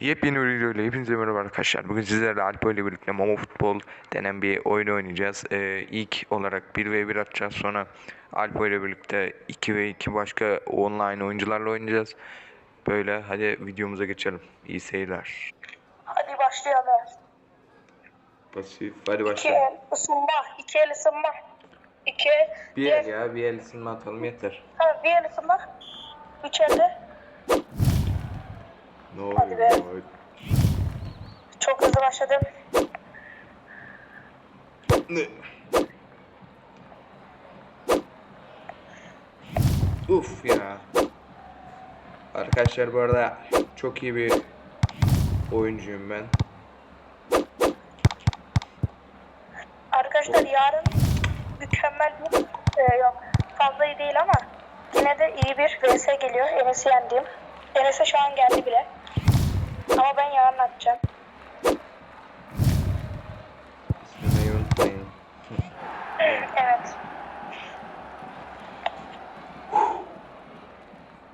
Yepyeni bir video ile hepinize merhaba arkadaşlar. Bugün sizlerle Alpo ile birlikte Momo Futbol denen bir oyun oynayacağız. Ee, ilk olarak 1v1 atacağız. Sonra Alpo ile birlikte 2v2 başka online oyuncularla oynayacağız. Böyle hadi videomuza geçelim. İyi seyirler. Hadi başlayalım. Pasif. Hadi İki başlayalım. el ısınma, iki el ısınma. İki Bir el ya bir el ısınma atalım yeter. Ha, bir el ısınma. Üç elde. Ne Hadi be. oluyor? Çok hızlı başladım. Ne? Uf ya. Arkadaşlar bu arada çok iyi bir oyuncuyum ben. Arkadaşlar yarın mükemmel bir e, yok fazla iyi değil ama yine de iyi bir VS geliyor. Enes'i yendiğim. Enes'e şu an geldi bile. Ama ben yarın atacağım. İsmini unutmayın. Evet.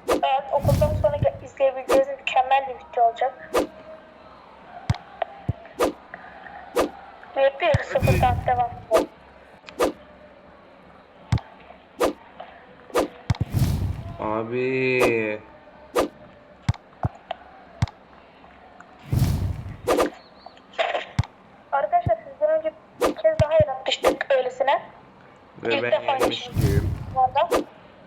Evet okuldan sonra izleyebileceğiniz mükemmel bir video olacak. Ve bir devam. Abi. Arkadaşlar sizden önce bir kez daha yaratmıştık öylesine. Ve İlk ben defa yenmiştim.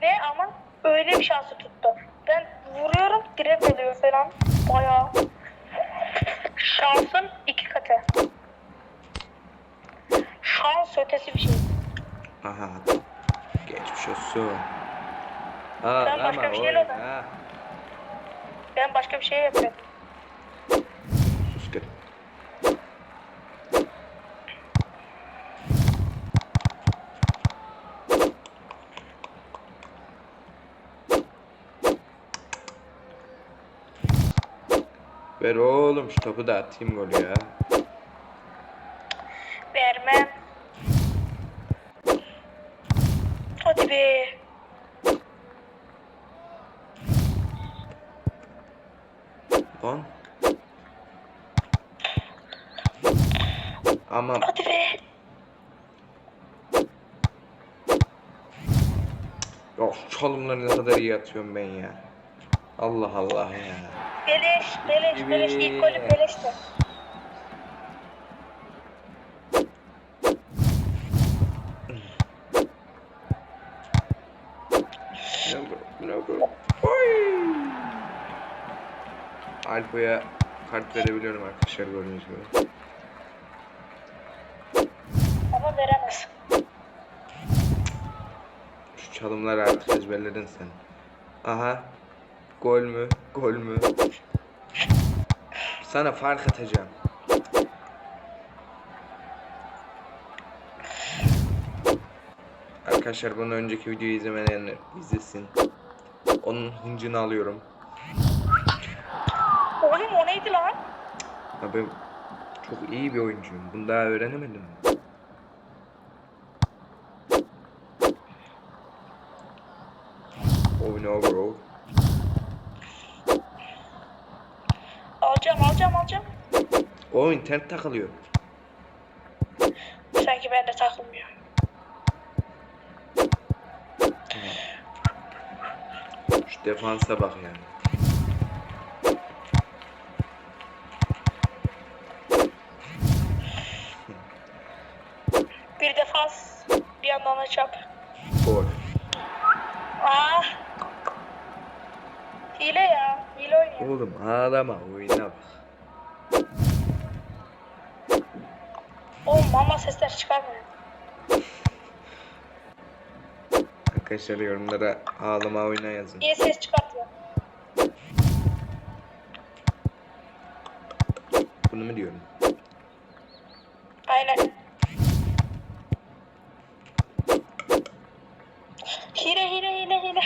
Ve ama öyle bir şansı tuttu. Ben vuruyorum direkt oluyor falan. Bayağı. Şansın iki katı. Şans ötesi bir şey. Aha. Geçmiş olsun. Aa, Ben başka bir oynadım. ha. Ben başka bir şey yapıyorum. Sus git. Ver oğlum şu topu da atayım gol ya. Vermem. Hadi be. Lan. Aman Hadi be. ya şu çalımları ne kadar iyi atıyorum ben ya. Allah Allah ya. Beleş, beleş, beleş. İlk golü beleşti. Ne bu? Ne bu? Oy! Alpo'ya kart verebiliyorum arkadaşlar gördüğünüz gibi. Ama veremez. Şu çalımları artık ezberledin sen. Aha. Gol mü? Gol mü? Sana fark atacağım. Arkadaşlar bunun önceki videoyu izlemeyenler izlesin. Onun hıncını alıyorum. Oğlum o neydi lan? Ha ben çok iyi bir oyuncuyum. Bunu daha öğrenemedim mi? Oyna bro. O internet takılıyor. Sanki bende takılmıyor. Şu defansa bak yani. Bir defans, bir yandan da çap. Gol. Aa. Hile ya, hile oynuyor. Oğlum ağlama oyuna Arkadaşlar yorumlara ağlama oyuna yazın. İyi ses çıkartıyor. Bunu mu diyorum? Aynen. Hile, hile, hile, hile.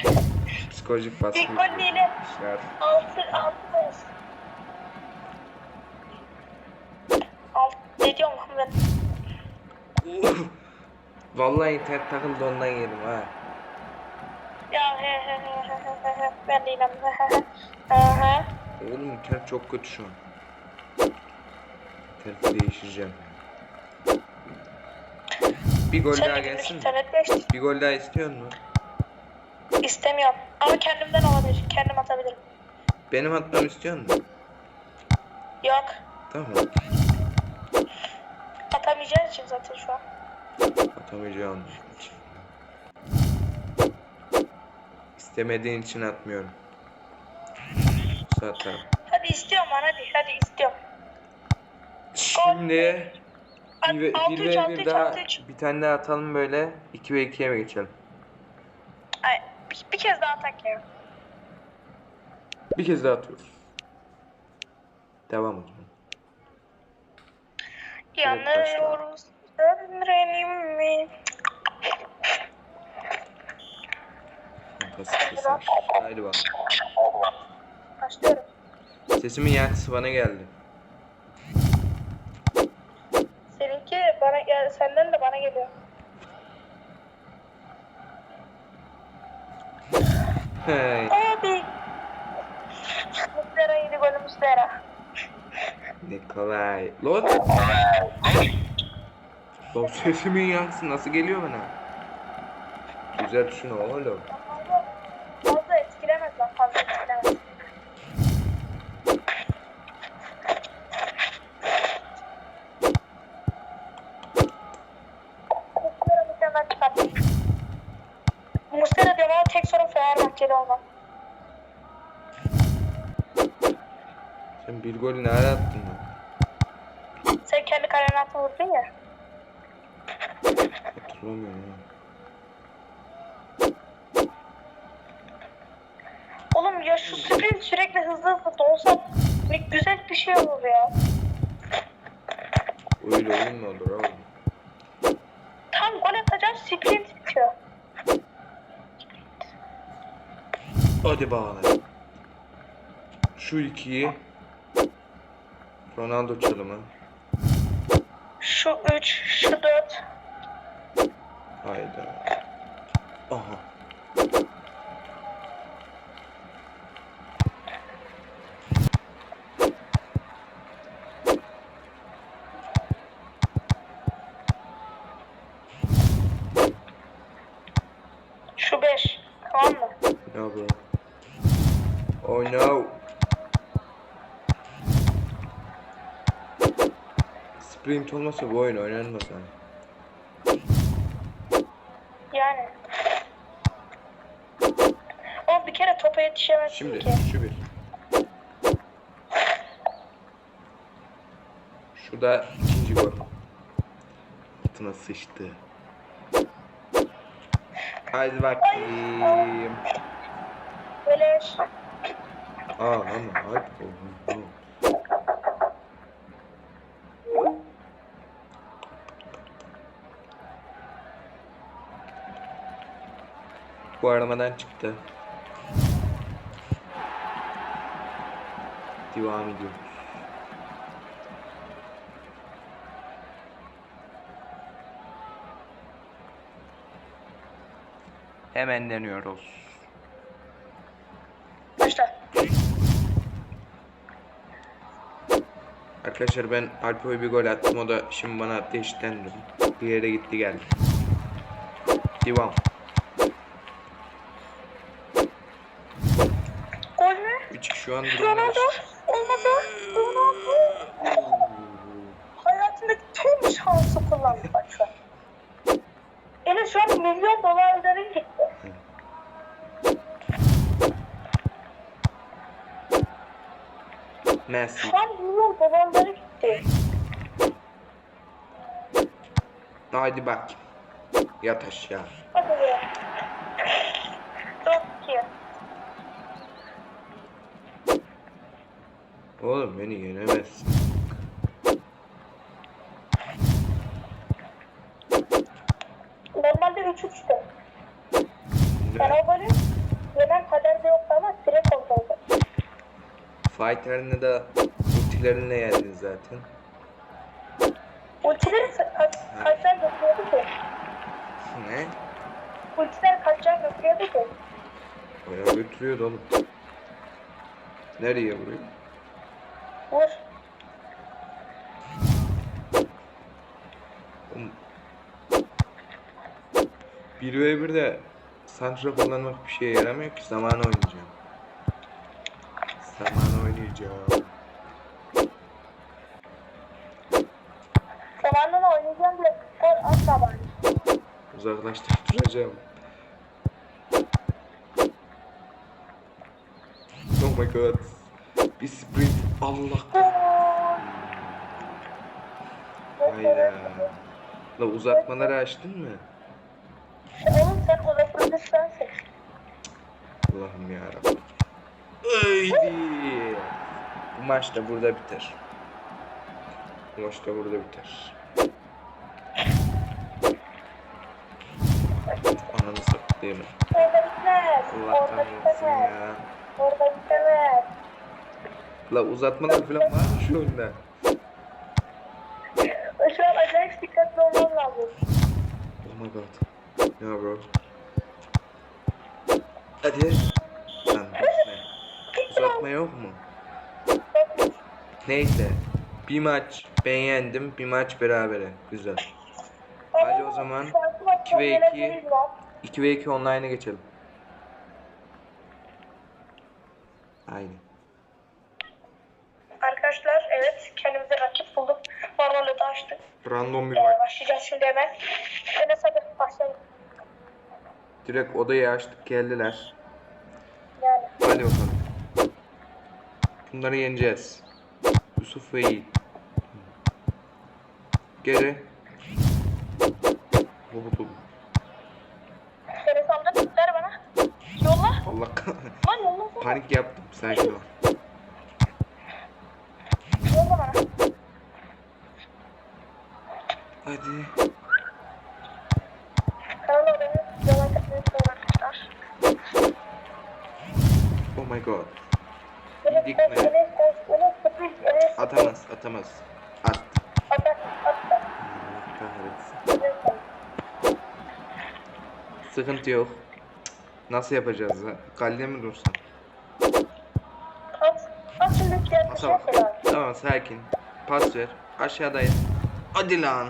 Psikolojik baskı. Gol hile. Şart. Altı, altı. Alt, ne diyorum lan ben? Vallahi internet takıldı ondan yedim ha. Ya he. Ben de inanmıyorum. He he he. Aha. Oğlum internet çok kötü şu an. İnterneti değiştireceğim. Bir gol Sen daha gelsin mi? Bir gol daha istiyor musun? İstemiyorum. Ama kendimden olabilir. Kendim atabilirim. Benim atmamı istiyor musun? Yok. Tamam. Atamayacağın için zaten şu an. Atamayacağım İstemediğin için atmıyorum. Zaten. Hadi istiyorum lan hadi. Hadi istiyorum. Şimdi At- bir, ve- altı bir üç, ve altı bir üç, daha altı üç. bir tane daha atalım böyle 2 ve 2'ye mi geçelim? Ay, bir, bir kez daha atak ya. Bir kez daha atıyoruz. Devam o zaman. Yanıyoruz. Döndürelim mi? Sesler. Haydi bakalım. Başlıyorum. Sesimin yankısı bana geldi. Seninki bana gel, senden de bana geliyor. Hey. Abi. Muslera yedi golü Muslera. Nikolay. Lan. Lan sesimin yankısı nasıl geliyor bana? Güzel düşün oğlum. Fazla, fazla etkilemez lan fazla etkilemez. Muslera mükemmel çıkarttı. Muslera diyorum ama tek sorun Fenerbahçeli olmam. Sen bir golü nerede attın lan? Sen kendi kalene attın vurdun ya. Hatırlamıyorum ya. Oğlum ya şu sprint sürekli hızlı hızlı dolsa güzel bir şey olur ya. Öyle oyun mu olur oğlum? Tam gol atacağım sprint bitiyor. Hadi bakalım. Şu ikiyi Ronaldo çalımı. Şu 3, şu 4. Hayda. Aha. Şu 5. Tamam mı? No bro. Oh no. Sprint olmasa bu oyun oynanmaz ha. Yani. Ama bir kere topa yetişemezsin Şimdi ki. şu bir. Şurada ikinci gol. Altına sıçtı. Haydi bakayım. Beleş. Aa ama hadi oğlum. Bu aramadan çıktı. Devam ediyoruz. Hemen deniyoruz. Arkadaşlar ben Alpo'ya bir gol attım o da şimdi bana attı eşitlendim. Bir yere gitti geldi. Devam. Gol mü? 3 şu an Ronaldo. Olmadı. Ronaldo. Hayatındaki tüm şansı kullandı bak şu an. Enes şu an milyon dolarların gitti. Messi. Şu an milyon dolarları gitti. Hadi bak. Yat aşağı. Hadi be. Oğlum beni yenemezsin. Normalde 3-3'tü. Ben o golü yenen kaderde yoktu ama direkt oldu. Fighter'ını da ultilerinle yendin zaten. Ultileri kaç, kaçlar götürüyordu ki? Ne? Ultileri kaçlar götürüyordu ki? Bayağı götürüyordu oğlum. Nereye vuruyor? 1v1'de santra kullanmak bir şeye yaramıyor ki. Zaman oynayacağım. Zaman oynayacağım. Zamanla oynayacağım diye gol asla var. Uzaklaştıracağım. Oh my god. Bir sprint. Allah. Hayda. La uzatmaları açtın mı? Oğlum sen o lafını sensin. Allah'ım yarabbim. Haydi. Bu maç da burada biter. Bu maç da burada biter. Ananı satayım. Orada bitmez. Allah Orada bitmez. ya. Orada bitmez. La uzatmalar falan var mı şu oyunda? Şu an acayip dikkatli olmam lazım. Oh my god. Ya bro. Hadi. Lan düşme. Uzatma yok mu? Neyse. Bir maç ben yendim, bir maç berabere. Güzel. Hadi o zaman 2 ve 2 2 ve 2 online'a geçelim. Aynen. Arkadaşlar evet kendimize rakip bulduk. Normalde de açtık. Random bir Ee, maç. başlayacağız şimdi hemen. Enes hadi başlayalım. Direkt odayı açtık geldiler. Yani. Hadi bakalım. Bunları yeneceğiz. Yusuf ve Yiğit. Geri. Bu bu bu. Enes aldın. Ver bana. Yolla. Allah kahretsin. Lan yolla. Panik yaptım. Sakin ol. Yolla bana. Hadi. Kanala arkadaşlar. Oh my god. Enes Atamaz, atamaz. At. Kahretsin. Sıkıntı yok. Nasıl yapacağız ha? Kalede mi dursan? At, at şimdi Ata şey. Tamam sakin. Pas ver. Aşağıdayım. Hadi lan.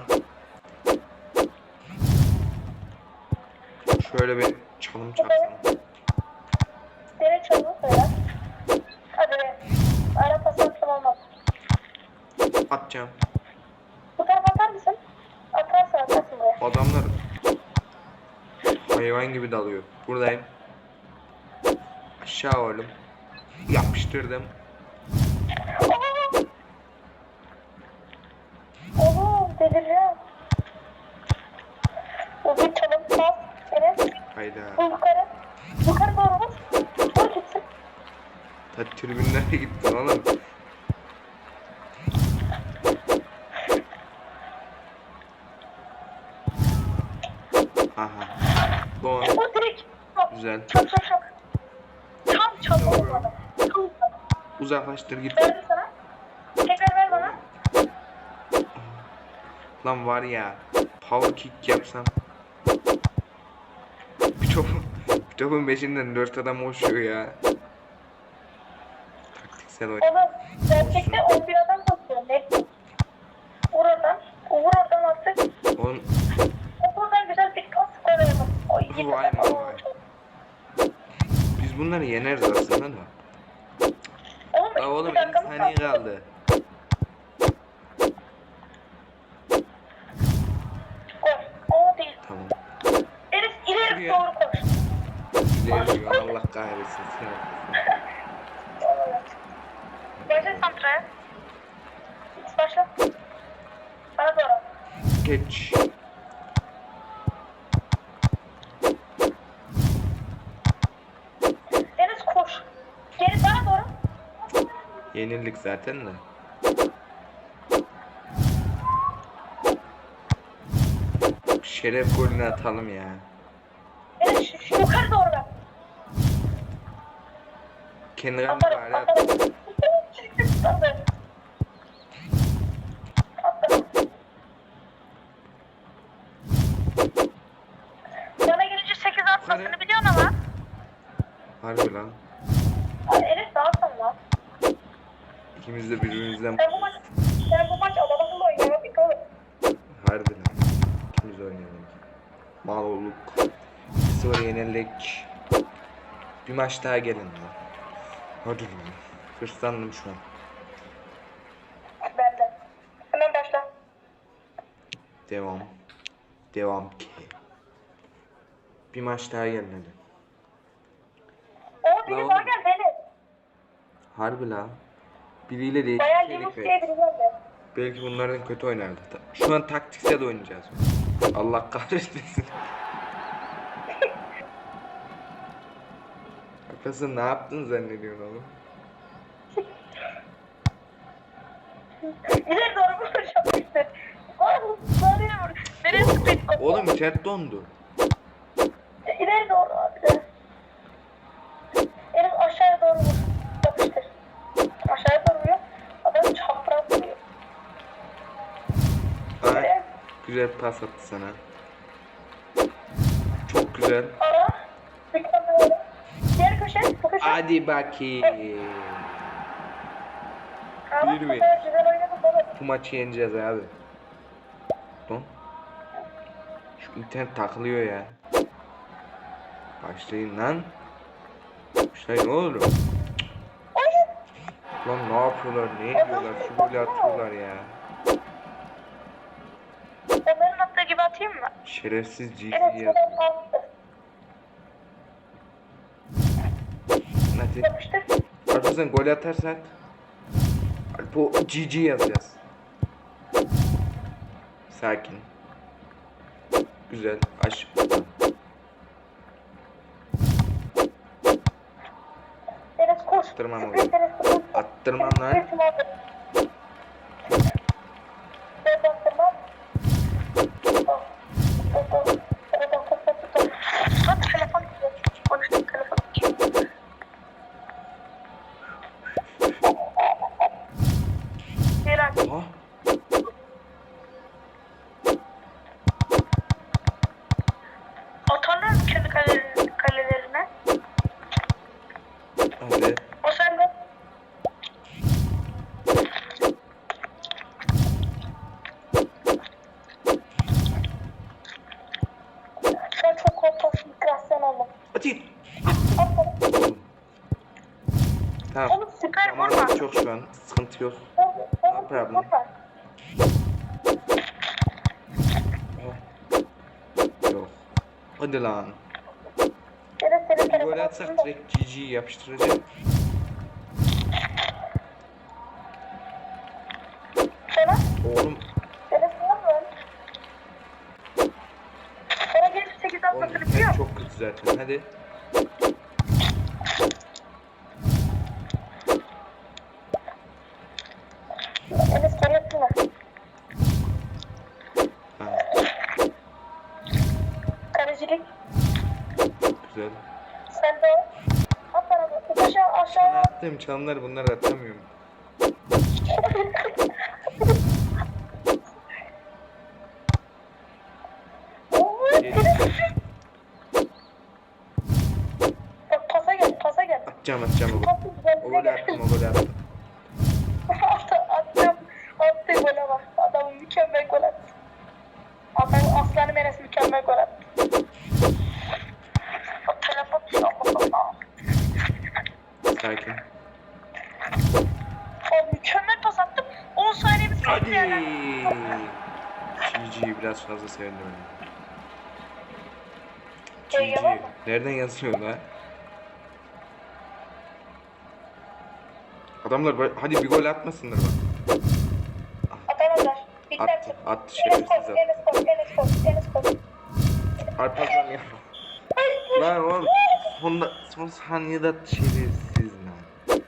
Şöyle bir çalım çaksam. Dere çalını söyle. Hadi be. Ara pas attım olmaz. Atacağım. Bu tarafa atar mısın? Atarsan atarsın buraya. Adamlar hayvan gibi dalıyor. Buradayım. Aşağı oğlum. Yapıştırdım. Oğlum delireceğim. Bu bir çalım pas. Enes. Hayda. Yukarı. Yukarı doğru vur. Vur gitsin. Ta tribünlere gittin oğlum. Aha. Doğan. O direkt. Güzel. Çap çap çap. Tam çap olmadı. Uzaklaştır git. Verdim sana. Tekrar ver bana. Lan var ya. Power kick yapsam. Bir topun, bir topun beşinden dört adam koşuyor ya. Taktiksel oyun. Oğlum gerçekte 11 adam basıyor. Ne? Oradan. Vur oradan artık. Oğlum O buradan güzel bir. Oy yedi. Vay vay vay. biz bunları yeneriz aslında da. Oğlum, Aa, oğlum bir 50 dakikamız saniye kaldı. kaldı. Gol. O değil. Tamam. Enes ileri Şuraya. doğru koş. Diyor. Allah kahretsin. Başla santraya. Başla. Bana doğru. Geç. Enes koş. Geri bana doğru. Yenildik zaten de. Şeref golünü atalım ya. Enes şu, şu yukarı doğru ver. Kenara at. Atarım. Atarım. Bana gelince 8 atmasını Yukarı. biliyorsun ama. Harbi lan. Ay, Enes ne yapsam lan? İkimiz de birbirimizden Sen bu maç, sen bu maç oynuyor. Bir oğlum. harbi lan. İkimiz oynayalım. Mal olduk. Sıfır yenildik. Bir maç daha gelin lan. Hadi lan. Hırslandım şu an. Ben de. Hemen başla. Devam. Devam ki. Bir maç daha gelin hadi. O biri daha gel beni. Harbi la. Biriyle değil. Bayağı ve- diye biri geldi. Belki bunlardan kötü oynardı. Ta- Şu an taktiksel oynayacağız. Allah kahretmesin. Arkasın ne yaptın zannediyorsun oğlum? İleri doğru vuracağım işte. Oğlum nereye vur? Nereye sıkıştın? Oğlum chat dondu. İleri doğru abi de. Elif aşağıya doğru vur. Yapıştır. Aşağıya doğru vuruyor. Adam çapraz vuruyor. Güzel pas attı sana. Çok güzel. Ara. Mükemmel. Diğer köşe. Bu köşe. Hadi bakayım. Ama bir bu maçı yeneceğiz abi. Don. Şu internet takılıyor ya. Başlayın lan. Başlayın oğlum. Lan ne yapıyorlar, ne ediyorlar, şu böyle atıyorlar ya. Onların attığı gibi atayım mı? Şerefsiz GG Evet, yaz. Hadi. Yapıştır. Arkadaşlar gol atarsak bu GG yazacağız. Sakin. Güzel. Aç. Attırmam oraya. Attırmam lan. Oğlum, No problem. Yok. Hadi lan. Telefonun atsak direkt GG'yi yapıştıracağım. Oğlum. Enes ne yapıyorsun? Sana gelip 8 Oğlum musun? çok kötü zaten. Hadi. Attığım çanlar bunları atamıyorum. Pasa gel, pasa gel. Atacağım atacağım o gol. Attım o golü attım. Fazla sevindim. Şey mı? Nereden yazıyor lan? Adamlar böyle- hadi bir gol atmasınlar bak. Atamazlar. Bitti Attı, attı, Enes şerefsiz koş, attı. Enes koş, Enes koş, Enes koş. Arpazan ya. Lan oğlum sonda, son saniyede attı şerefsiz lan.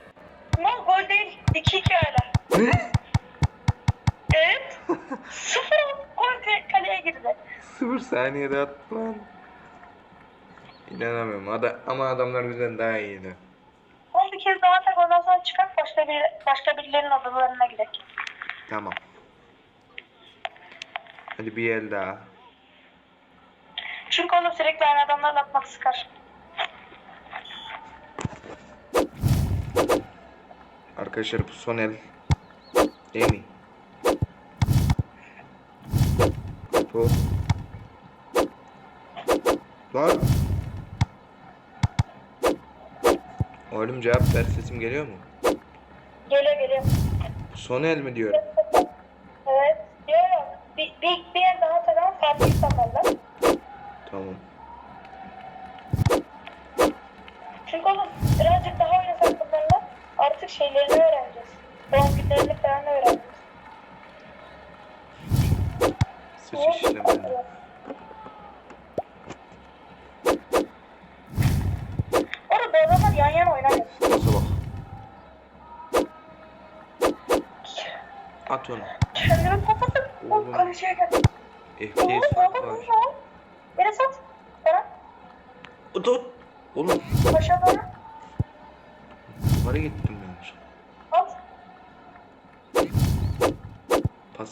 Ama gol değil. 2-2 hala. Ne? Evet. Sıfır girdi. Sıfır saniyede attı lan. İnanamıyorum. Ada ama adamlar bizden daha iyiydi. Son bir kez daha tak ondan sonra çıkar başka bir başka birilerinin adalarına gidelim. Tamam. Hadi bir el daha. Çünkü onu sürekli aynı adamlarla atmak sıkar. Arkadaşlar bu son el. Değil mi? Bu. Lan. Oğlum cevap ver sesim geliyor mu? Geliyor geliyor. Bu son el mi diyorum?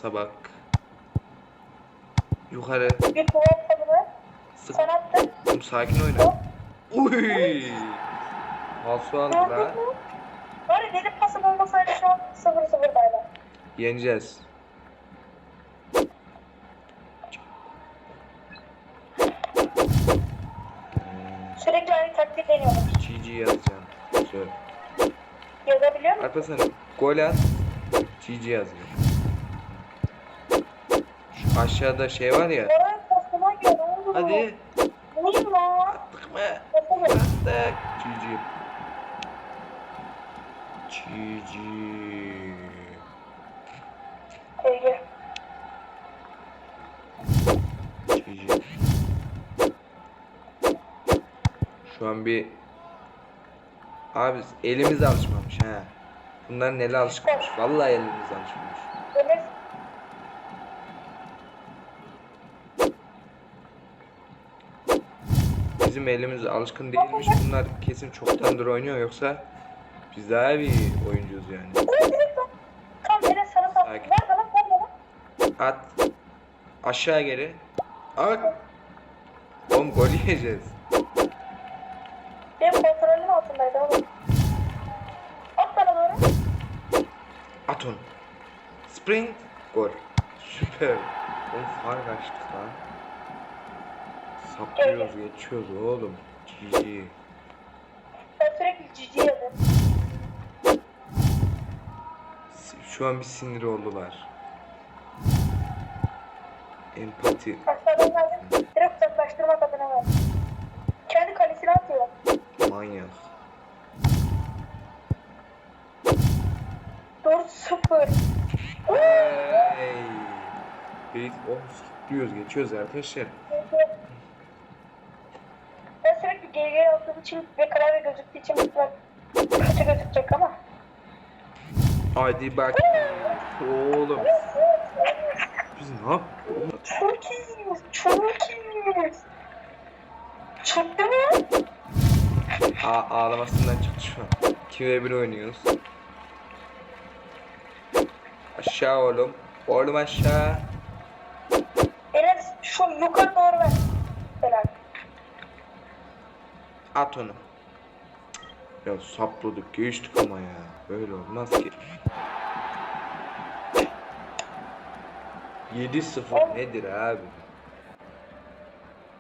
Pasa bak. Yukarı. Bir. Sık. Sen attın. Oğlum sakin oyna. Uy. Falso aldı la. Var ya dedim pasım olmasaydı şu an 0-0'daydı. Yeneceğiz. Sürekli aynı taktik deniyorum. GG yazacağım. Söyle. Yazabiliyor musun? Alparslan gol at. GG yazıyor. Aşağıda şey var ya. Hadi. Lan? Attık mı? Attık. GG. GG. Peki. GG. Şu an bir Abi elimiz alışmamış ha. Bunların eli alışmamış. Vallahi elimiz alışmamış. Deniz. Bizim elimiz alışkın değilmiş. Bunlar kesin çoktandır oynuyor yoksa biz daha iyi oyuncuyuz yani. Sakin. At. Aşağı geri. At. Oğlum gol yiyeceğiz. Benim kontrolüm altındaydı oğlum. At bana doğru. At onu. Spring. Gol. Süper. Oğlum fark açtık lan. Saplıyoruz geçiyoruz oğlum. GG. Ben sürekli cici yazıyorum. Şu an bir sinir oldular. Empati. Aşağıdan verdim. Direkt uzaklaştırmak adına verdim. Kendi kalesine atıyor. Manyak. 4-0. Hey. Biz oh saplıyoruz geçiyoruz arkadaşlar. Ben GG yazdığım için ve klavye gözüktüğü için kötü gözükecek ama. Hadi bak. Oğlum. Biz ne yapıyoruz? Çok iyiyiz. Çok iyiyiz. Çıktı mı? Aa, ağlamasından çıktı şu an. 2 ve 1 oynuyoruz. Aşağı oğlum. Oğlum aşağı. Enes şu yukarı doğru ver. Helal. At onu. Ya sapladık geçtik ama ya. Böyle olmaz ki. 7-0 nedir abi?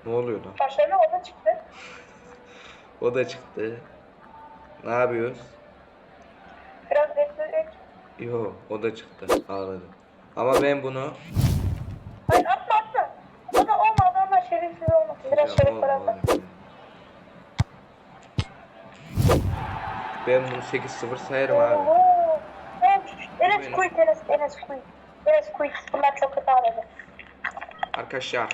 Ne oluyor lan? Başlarına o da çıktı. O da çıktı. Ne yapıyoruz? Biraz bekleyerek. Yo o da çıktı. Ağladı. Ama ben bunu Hayır atma atma. O da olma adamlar şerefsiz olmasın. Biraz Ya şeref oğlum, var atma. oğlum. Ben bunu 8-0 sayarım abi. Enes quit, Enes, Enes quit. Enes quit. Bunlar çok kötü ağladı. Arkadaşlar.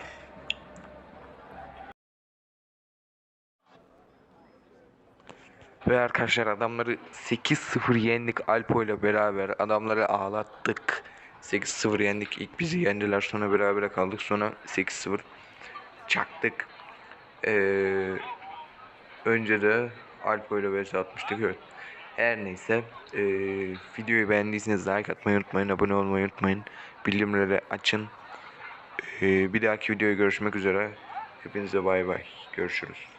Ve arkadaşlar adamları 8-0 yendik Alpo ile beraber. Adamları ağlattık. 8-0 yendik. İlk bizi yendiler sonra berabere kaldık. Sonra 8-0 çaktık. Ee, önce de Alpo ile vs atmıştık. Evet. Her neyse. ee, videoyu beğendiyseniz like atmayı unutmayın. Abone olmayı unutmayın. Bildirimleri açın. Ee, bir dahaki videoya görüşmek üzere. Hepinize bay bay. Görüşürüz.